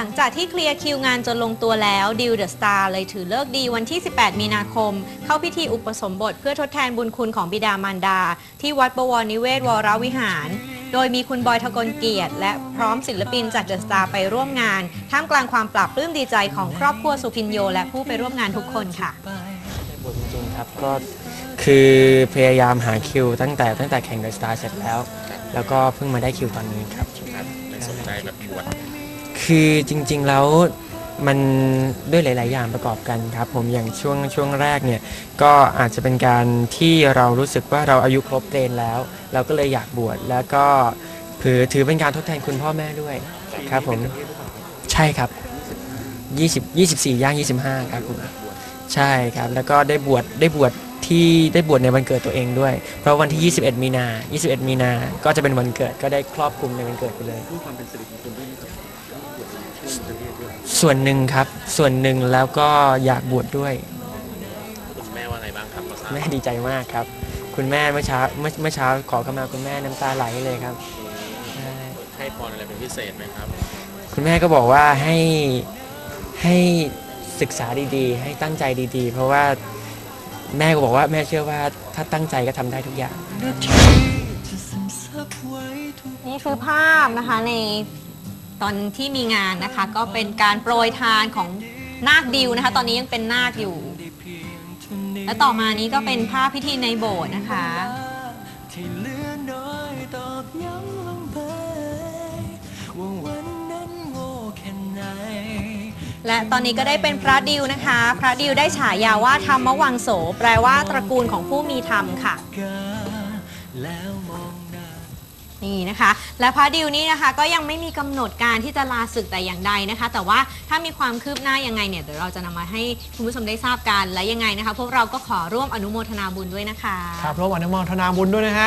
หลังจากที่เคลียร์คิวงานจนลงตัวแล้วดิวเดอะสตาร์เลยถือเลิกษ์ดีวันที่ 18 มีนาคม เข้าพิธีอุปสมบทเพื่อทดแทนบุญคุณของบิดามารดา ที่วัดบวรนิเวศวรวิหาร โดยมีคุณบอยทกลเกียรติ และพร้อมศิลปินจากเดอะสตาร์ไปร่วมงาน ท่ามกลางความปรับปลื้มดีใจของครอบครัวสุพินโย และผู้ไปร่วมงานทุกคนค่ะบทจริงๆครับก็คือพยายามหาคิวตั้งแต่ตั้งแต่แข่งเดอะสตาร์เสร็จแล้ว แล้วก็เพิ่งมาได้คิวตอนนี้ครับครับไม่สนใจแบบบวช คือจริงๆแล้วมันด้วยหลาย ๆ อย่างประกอบกันครับผมอย่างช่วงช่วงแรกเนี่ยก็อาจจะเป็นการที่เรารู้สึกว่าเราอายุครบเกณฑ์แล้ว เราก็เลยอยากบวชแล้วก็ถือถือเป็นการทดแทนคุณพ่อแม่ด้วยครับผมใช่ครับ20 24ย่าง25 ครับผมใช่ครับ แล้วก็ได้บวชได้บวช ที่ได้บวชในวันเกิดตัวเองด้วย เพราะวันที่ 21 มีนา 21 มีนา ก็จะเป็นวันเกิดก็ได้ครอบคลุมในวันเกิดไปเลยส่วนหนึ่งครับ ส่วนหนึ่งแล้วก็อยากบวชดด้วย คุณแม่ว่าไงบ้างครับพอทราบแม่ดีใจมากครับ คุณแม่เมื่อเช้าเมื่อเมื่อเช้าขอเข้ามาคุณแม่น้ำตาไหลเลยครับใช่ให้พรอะไรเป็นพิเศษไหมครับ คุณแม่ก็บอกว่าให้ให้ศึกษาดีๆ ให้ตั้งใจดีๆ เพราะว่า แม่ก็บอกว่าแม่เชื่อว่าถ้าตั้งใจก็ทำได้ทุกอย่าง นี่คือภาพนะคะในตอนที่มีงานนะคะก็เป็นการโปรยทานของนาคดิวนะคะ ตอนนี้ยังเป็นนาคอยู่ และต่อมานี้ก็เป็นภาพพิธีในโบสถ์นะคะที่เหลือน้อยตอบย้ำลงไปว่าวัน และตอนนี้ก็ได้เป็นพระดิวนะคะ พระดิวได้ฉายาว่าธรรมวังโส แปลว่าตระกูลของผู้มีธรรมค่ะ นี่นะคะ และพระดิวนี้นะคะก็ยังไม่มีกำหนดการที่จะลาศึกแต่อย่างใดนะคะ แต่ว่าถ้ามีความคืบหน้ายังไงเนี่ยเดี๋ยวเราจะนำมาให้คุณผู้ชมได้ทราบกันและยังไงนะคะ พวกเราก็ขอร่วมอนุโมทนาบุญด้วยนะคะ ครับร่วมอนุโมทนาบุญด้วยนะฮะ